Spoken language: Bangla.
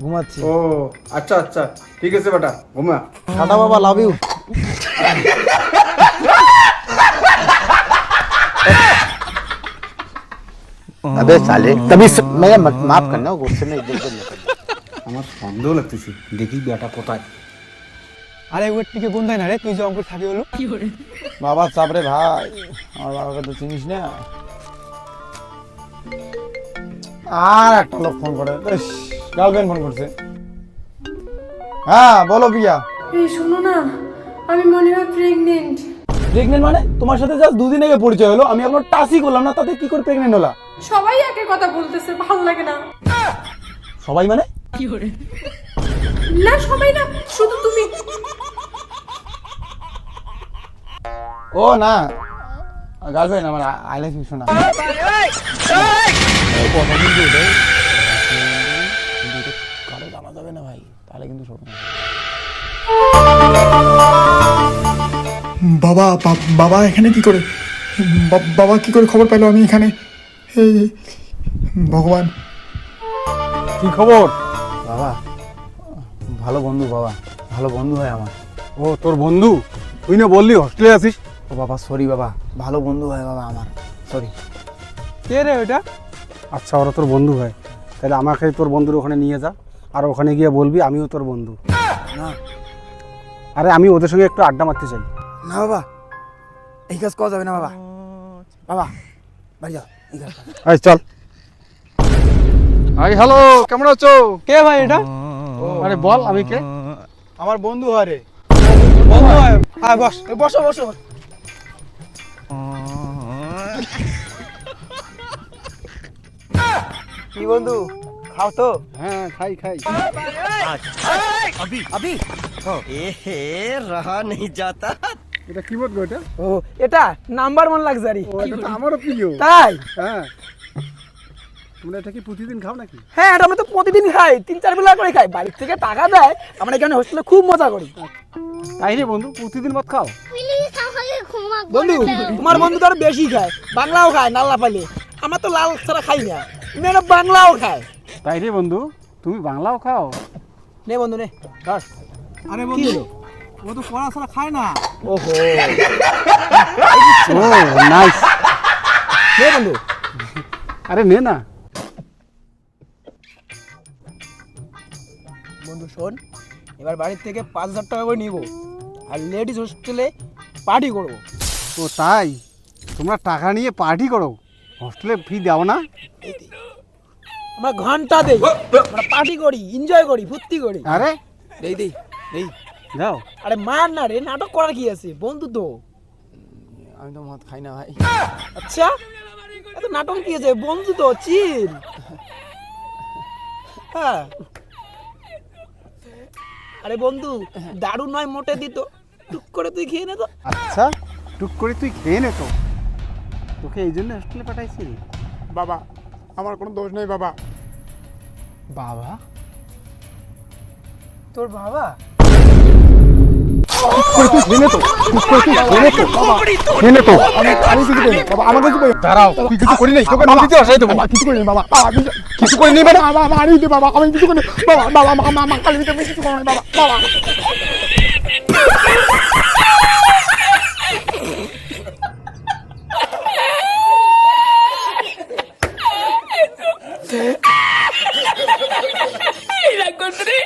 ঘুমাচ্ছি ও আচ্ছা আচ্ছা ঠিক আছে বেটা ঘুমা টাটা বাবা লাভ ইউ अबे साले तभी स... मैं मत माफ करना गुस्से में इधर उधर निकल আমার সন্দেহ লাগতেছে দেখি বেটা কোথায় আরে ওর টিকে কোনটাই না রে তুই যে অঙ্কুর থাকি হলো বাবা চাপরে ভাই আমার বাবাকে তো চিনিস না আর একটা লোক ফোন করে গার্লফ্রেন্ড ফোন করছে হ্যাঁ বলো প্রিয়া এই শোনো না আমি মনে হয় প্রেগনেন্ট প্রেগনেন্ট মানে তোমার সাথে জাস্ট দুদিন আগে পরিচয় হলো আমি এখনও টাচই করলাম না তাতে কি করে প্রেগনেন্ট হলা সবাই একের কথা বলতেছে ভালো লাগে না সবাই মানে কি করে না সবাই না শুধু তুমি ও না গার্লফ্রেন্ড আমার আই লাভ ইউ শোনা তাহলে কিন্তু শোনো বাবা বাবা এখানে কি করে? বাবা কি করে খবর পেল আমি এখানে? ভগবান। কি খবর? বাবা ভালো বন্ধু বাবা ভালো বন্ধু হয় আমার। ও তোর বন্ধু? তুই না বললি হোস্টেলে আছিস? ও বাবা সরি বাবা ভালো বন্ধু হয় বাবা আমার সরি কে রে ওটা আচ্ছা ওরা তোর বন্ধু হয়। তাহলে আমাকে তোর বন্ধুর ওখানে নিয়ে যা। আর ওখানে গিয়ে বলবি আমিও তোর বন্ধু। না আরে আমি ওদের সঙ্গে একটু আড্ডা মারতে চাই। না বাবা এই কাজ করা যাবে না বাবা। বাবা বাড়ি যাও এই কাজ করা। যাবে না। এই চল। আই হ্যালো কেমন আছো? কে ভাই এটা? আরে বল আমি কে? আমার বন্ধু হয় রে বন্ধু হয়। হ্যাঁ বস এই বসো বসো। কি বন্ধু? খাও তো হ্যাঁ খাই খাই रहा नहीं जाता এটা কি বলবো এটা ও এটা নাম্বার ওয়ান লাক্সারি ও এটা তো আমারও প্রিয় তাই হ্যাঁ তোমরা এটা কি প্রতিদিন খাও নাকি হ্যাঁ এটা আমরা তো প্রতিদিন খাই তিন চার বেলা করে খাই বাড়ির থেকে টাকা দেয় আমরা এখানে হোস্টেলে খুব মজা করি তাই রে বন্ধু প্রতিদিন মত খাও বন্ধু তোমার বন্ধু তো আরো বেশি খায় বাংলাও খায় নাল্লা পালে আমরা তো লাল ছাড়া খাই না মেয়েরা বাংলাও খায় তাই রে বন্ধু তুমি বাংলাও খাও। নে বন্ধু নে ধর আরে হলো? ও তো পড়াশোনা খায় না। ওহো। ও নাইস নে বন্ধু। আরে নে না। বন্ধু শোন এবার বাড়ির থেকে পাঁচ হাজার টাকা করে নিব আর লেডিস হোস্টেলে পার্টি করব। ও তাই? তোমরা টাকা নিয়ে পার্টি করো। হোস্টেলে ফি দাও না। আমরা ঘণ্টা দেই। আমরা পার্টি করি এনজয় করি ফুর্তি করি। আরে? দেই দেই দেই। যাও। আরে মার না রে নাটক করার কি আছে? বন্ধু তো। আমি তো মদ খাই না ভাই। আচ্ছা? এত নাটক কি আছে? বন্ধু তো চিল হ্যাঁ। আরে বন্ধু দারু নয় মোটে দিত টুক করে তুই খেয়ে নে তো। আচ্ছা টুক করে তুই খেয়ে নে তো। তোকে এই জন্য হোস্টেলে পাঠাইছি। বাবা আমার কোনো দোষ নেই বাবা। বাবা? তোর বাবা? খেয়ে নে তো আমি আমি কিছু করি বাবা। আমাকে কিছু করি